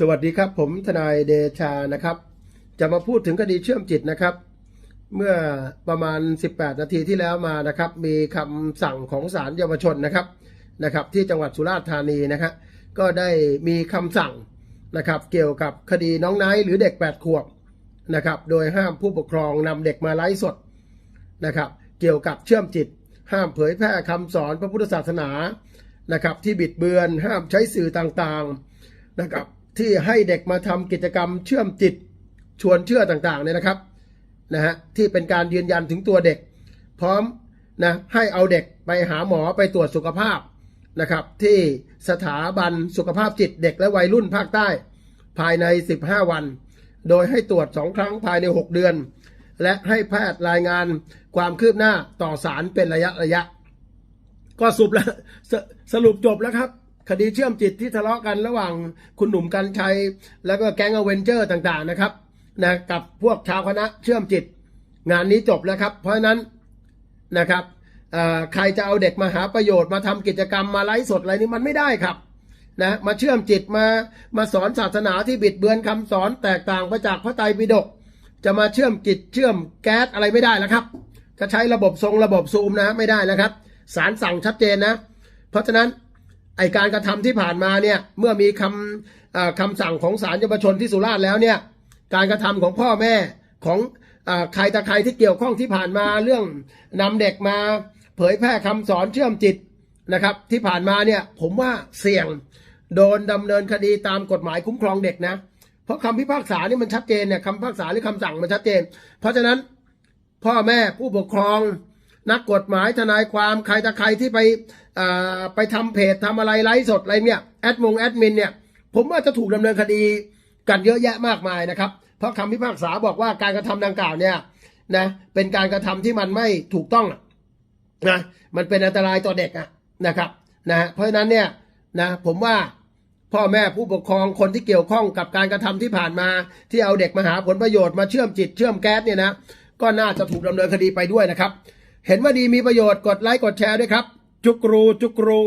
สวัสดีครับ ผมทนายเดชานะครับ จะมาพูดถึงคดีเชื่อมจิตนะครับ เมื่อประมาณ 18 นาทีที่แล้วมานะครับ มีคำสั่งของศาลเยาวชนนะครับนะครับ ที่จังหวัดสุราษฎร์ธานีนะครับก็ได้มีคำสั่งนะครับ เกี่ยวกับคดีน้องไนท์หรือเด็ก 8 ขวบนะครับ โดยห้ามผู้ปกครองนำเด็กมาไลฟ์สดนะครับ เกี่ยวกับเชื่อมจิต ห้ามเผยแพร่คำสอนพระพุทธศาสนานะครับ ที่บิดเบือนห้ามใช้สื่อต่างๆนะครับ ที่ให้เด็กมาทำกิจกรรมเชื่อมจิตชวนเชื่อต่างๆเนี่ยนะครับนะฮะที่เป็นการยืนยันถึงตัวเด็ก พร้อมนะให้เอาเด็กไปหาหมอไปตรวจสุขภาพนะครับ ที่สถาบันสุขภาพจิตเด็กและวัยรุ่นภาคใต้ ภายใน 15 วัน โดยให้ตรวจ 2 ครั้งภายใน 6 เดือน และให้แพทย์รายงานความคืบหน้าต่อสารเป็นระยะระยะ ก็สรุปแล้วสสรุปจบแล้วครับ คดีเชื่อมจิตที่ทะเลาะกันระหว่างคุณหนุ่มกัญชัย แล้วก็แก๊งอเวนเจอร์ต่างๆนะครับนะกับพวกชาวคณะเชื่อมจิต งานนี้จบแล้วครับ เพราะนั้นนะครับใครจะเอาเด็กมาหาประโยชน์มาทำกิจกรรมมาไลฟ์สดอะไรนี่มันไม่ได้ครับนะมาเชื่อมจิตมามาสอนศาสนาที่บิดเบือนคำสอนแตกต่างไปจากพระไตรปิฎกจะมาเชื่อมจิตเชื่อมแก๊สอะไรไม่ได้แล้วครับ จะใช้ระบบทรงระบบซูมนะไม่ได้นะครับศาลสั่งชัดเจนนะ เพราะฉะนั้น ไอการกระทำที่ผ่านมาเนี่ยเมื่อมีคำคำสั่งของศาลเยาวชนที่สุราษฎร์แล้วเนี่ยการกระทำของพ่อแม่ของอใครตะใครที่เกี่ยวข้องที่ผ่านมาเรื่องนำเด็กมาเผยแพร่คำสอนเชื่อมจิตนะครับ ที่ผ่านมาเนี่ยผมว่าเสี่ยงโดนดำเนินคดีตามกฎหมายคุ้มครองเด็กนะ เพราะคำพิพากษานี่มันชัดเจนเนี่ยคำพิพากษาหรือคำสั่งมันชัดเจน เพราะฉะนั้นพ่อแม่ผู้ปกครอง นักกฎหมายทนายความใครตะใครที่ไปไปทำเพจทำอะไรไลฟ์สดอะไรเนี่ยแอดมงแอดมินเนี่ยผมว่าจะถูกดำเนินคดีกันเยอะแยะมากมายนะครับ เพราะคำพิพากษาบอกว่าการกระทำดังกล่าวเนี่ยนะเป็นการกระทำที่มันไม่ถูกต้องนะมันเป็นอันตรายต่อเด็กอะนะครับนะเพราะฉะนั้นเนี่ยนะผมว่าพ่อแม่ผู้ปกครองคนที่เกี่ยวข้องกับการกระทำที่ผ่านมา ที่เอาเด็กมาหาผลประโยชน์มาเชื่อมจิตเชื่อมแก๊สเนี่ยนะก็น่าจะถูกดำเนินคดีไปด้วยนะครับ เห็นว่าดีมีประโยชน์กดไลค์กดแชร์ด้วยครับ จุกรูจุกรู